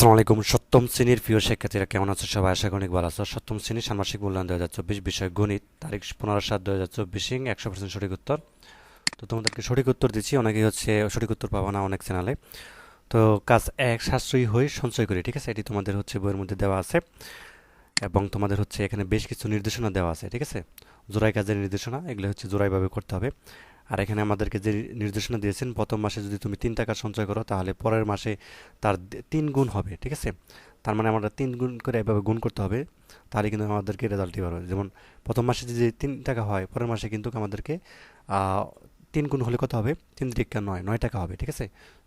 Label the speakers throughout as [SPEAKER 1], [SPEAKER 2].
[SPEAKER 1] আসসালামু আলাইকুম। সপ্তম শ্রেণির প্রিয় শিক্ষার্থীরা কেমন আছো? সবাই আশা করি ভালো আছো। সপ্তম শ্রেণির ষান্মাসিক মূল্যায়ন দু হাজার চব্বিশ বিষয় গণিত। তারিখ পনেরো সাত দু হাজার চব্বিশ একশো পার্সেন্ট সঠিক উত্তর। তো তোমাদেরকে সঠিক উত্তর দিচ্ছি। অনেকেই হচ্ছে সঠিক উত্তর পাবো না অনেক চ্যানেলে। তো কাজ এক, সাশ্রয়ী হয়ে সঞ্চয় করি, ঠিক আছে? এটি তোমাদের হচ্ছে বইয়ের মধ্যে দেওয়া আছে। এবং তোমাদের হচ্ছে এখানে বেশ কিছু নির্দেশনা দেওয়া আছে, ঠিক আছে? জোড়াই কাজের নির্দেশনা, এগুলো হচ্ছে জোড়াইভাবে করতে হবে। আর এখানে আমাদেরকে যে নির্দেশনা দিয়েছেন, প্রথম মাসে যদি তুমি তিন টাকা সঞ্চয় করো, তাহলে পরের মাসে তার তিন গুণ হবে, ঠিক আছে? তার মানে আমরা তিন গুণ করে এভাবে গুণ করতে হবে, তাহলে কিন্তু আমাদেরকে রেজাল্টই পারবে যেমন প্রথম মাসে যদি তিন টাকা হয়, পরের মাসে কিন্তু আমাদেরকে তিন গুণ হলে কত হবে? তিন টিকা নয় নয় টাকা হবে, ঠিক আছে?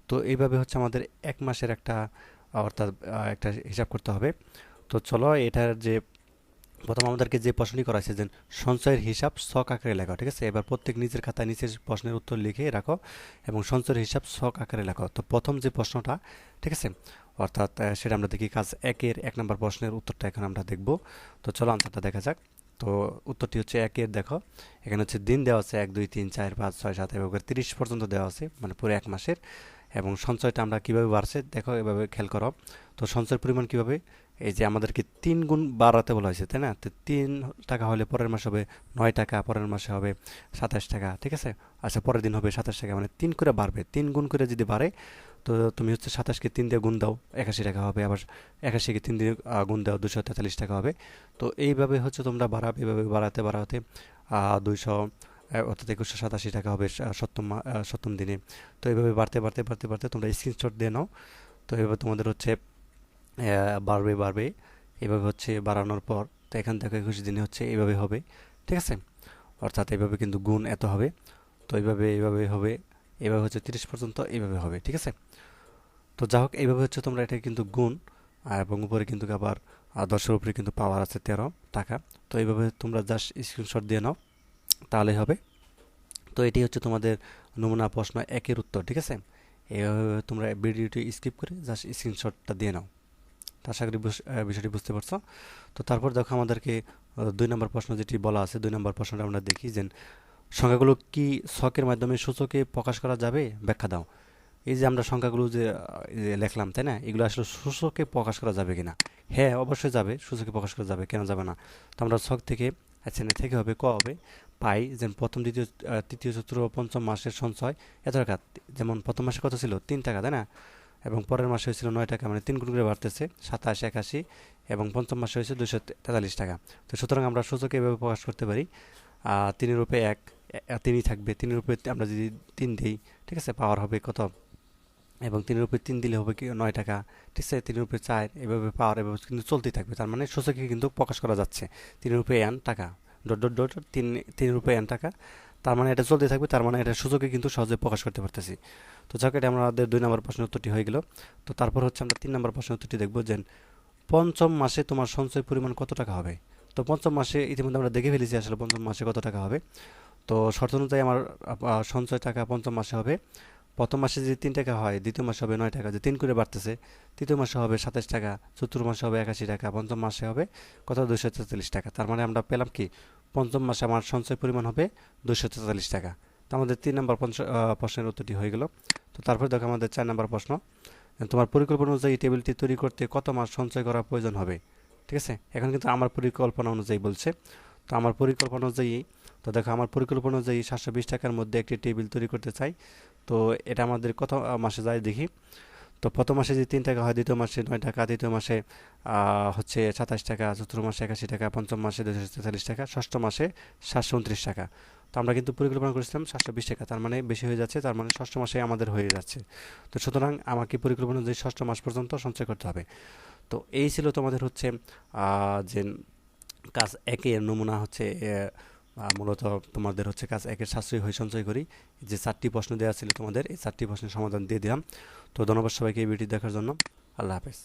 [SPEAKER 1] তো এইভাবে হচ্ছে আমাদের এক মাসের একটা, অর্থাৎ একটা হিসাব করতে হবে। তো চলো, এটার যে প্রথম আমাদেরকে যে প্রশ্নটি করা হয়েছে যে সঞ্চয়ের হিসাব ছক আকারে লেখো, ঠিক আছে? এবার প্রত্যেক নিজের খাতায় নিচের প্রশ্নের উত্তর লিখে রাখো এবং সঞ্চয়ের হিসাব ছক আকারে লেখো। তো প্রথম যে প্রশ্নটা, ঠিক আছে? অর্থাৎ সেটা আমরা দেখি কাজ একের এক নম্বর প্রশ্নের উত্তরটা এখন আমরা দেখব। তো চলো আনসারটা দেখা যাক। তো উত্তরটি হচ্ছে একের, দেখো। এখানে হচ্ছে দিন দেওয়া আছে এক, দুই, তিন, চার, পাঁচ, ছয়, সাত করে তিরিশ পর্যন্ত দেওয়া আছে মানে পুরো এক মাসের। এবং সঞ্চয়টা আমরা কীভাবে বাড়ছে, দেখো এভাবে খেয়াল করো। তো সঞ্চয়ের পরিমাণ কীভাবে? এই যে আমাদেরকে তিন গুণ বাড়াতে বলা হয়েছে, তাই না? তো তিন টাকা হলে পরের মাসে হবে নয় টাকা, পরের মাসে হবে সাতাশ টাকা, ঠিক আছে? আচ্ছা পরের দিন হবে সাতাশ টাকা মানে তিন করে বাড়বে। তিন গুণ করে যদি বাড়ে, তো তুমি হচ্ছে সাতাশকে তিন দিয়ে গুণ দাও, একাশি টাকা হবে। আবার একাশিকে তিন দিয়ে গুণ দাও, দুশো তেতাল্লিশ টাকা হবে। তো এইভাবে হচ্ছে তোমরা বাড়াবে, এইভাবে বাড়াতে বাড়াতে দুইশো অর্থাৎ একুশশো সাতাশি টাকা হবে সপ্তম সপ্তম দিনে। তো এইভাবে বাড়তে বাড়তে বাড়তে বাড়তে তোমরা স্ক্রিনশট দিয়ে নাও। তো এইভাবে তোমাদের হচ্ছে বাড়বে বাড়বে। এভাবে হচ্ছে বাড়ানোর পর, তো এখান থেকে একুশ দিনে হচ্ছে এইভাবে হবে, ঠিক আছে? অর্থাৎ এভাবে কিন্তু গুণ এত হবে। তো এইভাবে এইভাবে হবে, এভাবে হচ্ছে তিরিশ পর্যন্ত এইভাবে হবে, ঠিক আছে? তো যা হোক এইভাবে হচ্ছে তোমরা এটা কিন্তু গুণ এবং উপরে কিন্তু আবার দশের উপরে কিন্তু পাওয়ার আছে তেরো টাকা। তো এইভাবে তোমরা জাস্ট স্ক্রিনশট দিয়ে নাও, তাহলেই হবে। তো এটি হচ্ছে তোমাদের নমুনা প্রশ্ন একের উত্তর, ঠিক আছে? এইভাবে তোমরা ভিডিওটি স্কিপ করে জাস্ট স্ক্রিনশটটা দিয়ে নাও। তো আশা করি বিষয়টি বুঝতে পারছ। তো তারপর দেখো আমাদেরকে দুই নম্বর প্রশ্ন যেটি বলা আছে, দুই নম্বর প্রশ্নটা আমরা দেখি যে, সংখ্যাগুলো কি ছকের মাধ্যমে সূচকে প্রকাশ করা যাবে? ব্যাখ্যা দাও। এই যে আমরা সংখ্যাগুলো যে লিখলাম, তাই না? এগুলো আসলে সূচকে প্রকাশ করা যাবে কিনা? হ্যাঁ অবশ্যই যাবে, সূচকে প্রকাশ করা যাবে, কেন যাবে না? তো আমরা ছক থেকে আচ্ছা থেকে হবে, ক হবে? পাই, যেন প্রথম, দ্বিতীয় তৃতীয়, চতুর্থ, পঞ্চম মাসের সঞ্চয়, এত টাকা? যেমন প্রথম মাসে কত ছিল? তিন টাকা, তাই না? এবং পরের মাসে হয়েছিল নয় টাকা মানে তিন গুণ করে বাড়তেছে, সাতাশ, একাশি এবং পঞ্চম মাসে হয়েছে দুশো তেতাল্লিশ টাকা। তো সুতরাং আমরা সূচকে এভাবে প্রকাশ করতে পারি। তিনের রূপে এক তিনই থাকবে। তিনের রূপে আমরা যদি তিন দিই, ঠিক আছে, পাওয়ার হবে কত? এবং তিনের উপরে তিন দিলে হবে কি নয় টাকা, ঠিক আছে? তিনের উপরে চার, এভাবে পাওয়ার এভাবে কিন্তু চলতেই থাকবে। তার মানে সূচকে কিন্তু প্রকাশ করা যাচ্ছে। তিনের উপরে এন টাকা। ডট ডট ডট, তিন তিনের উপরে এন টাকা। তার মানে এটা চলতে থাকবে, তার মানে এটা সূচকে কিন্তু সহজে প্রকাশ করতে পারতেছি। তো যাক, এটা আমাদের দুই নম্বর প্রশ্নের উত্তরটি হয়ে গেল। তো তারপর হচ্ছে আমরা তিন নম্বর প্রশ্নের উত্তরটি দেখব যে, পঞ্চম মাসে তোমার সঞ্চয় পরিমাণ কত টাকা হবে? তো পঞ্চম মাসে ইতিমধ্যে আমরা দেখে ফেলেছি আসলে পঞ্চম মাসে কত টাকা হবে। তো শর্ত অনুযায়ী আমার সঞ্চয় টাকা পঞ্চম মাসে হবে। প্রথম মাসে যদি তিন টাকা হয়, দ্বিতীয় মাসে হবে নয় টাকা, যে তিন করে বাড়তেছে, তৃতীয় মাসে হবে সাতাশ টাকা, চতুর্থ মাসে হবে একাশি টাকা, পঞ্চম মাসে হবে কত? দুশো তেতাল্লিশ টাকা। তার মানে আমরা পেলাম কি? পঞ্চম মাসে আমার সঞ্চয় পরিমাণ হবে দুশো তেতাল্লিশ টাকা। তো আমাদের তিন নম্বর প্রশ্নের উত্তরটি হয়ে গেল। তো তারপর দেখো আমাদের চার নম্বর প্রশ্ন। তোমার পরিকল্পনা অনুযায়ী টেবিলটি তৈরি করতে কত মাস সঞ্চয় করা প্রয়োজন হবে? ঠিক আছে? এখন কিন্তু আমার পরিকল্পনা অনুযায়ী বলছে। তো আমার পরিকল্পনা অনুযায়ী, তো দেখো আমার পরিকল্পনা অনুযায়ী সাতশো বিশ টাকার মধ্যে একটি টেবিল তৈরি করতে চাই। তো এটা আমাদের কত মাসে যায় দেখি। তো প্রথম মাসে যদি তিন টাকা হয়, দ্বিতীয় মাসে নয় টাকা, তৃতীয় মাসে হচ্ছে সাতাশ টাকা, চতুর্থ মাসে একাশি টাকা, পঞ্চম মাসে দুশো তেতাল্লিশ টাকা, ষষ্ঠ মাসে সাতশো উনত্রিশ টাকা। তো আমরা কিন্তু পরিকল্পনা করেছিলাম সাতশো বিশ টাকা, তার মানে বেশি হয়ে যাচ্ছে, তার মানে ষষ্ঠ মাসে আমাদের হয়ে যাচ্ছে। তো সুতরাং আমাকে পরিকল্পনা অনুযায়ী ষষ্ঠ মাস পর্যন্ত সঞ্চয় করতে হবে। তো এই ছিল তোমাদের হচ্ছে যে কাজ একের নমুনা হচ্ছে মূলত তোমাদের হচ্ছে কাজ একের সাশ্রয়ী হয়ে সঞ্চয় করি। যে চারটি প্রশ্ন দেওয়া ছিল তোমাদের, এই চারটি প্রশ্নের সমাধান দিয়ে দিলাম। তো ধন্যবাদ সবাইকে এই ভিডিও দেখার জন্য। আল্লাহ হাফেজ।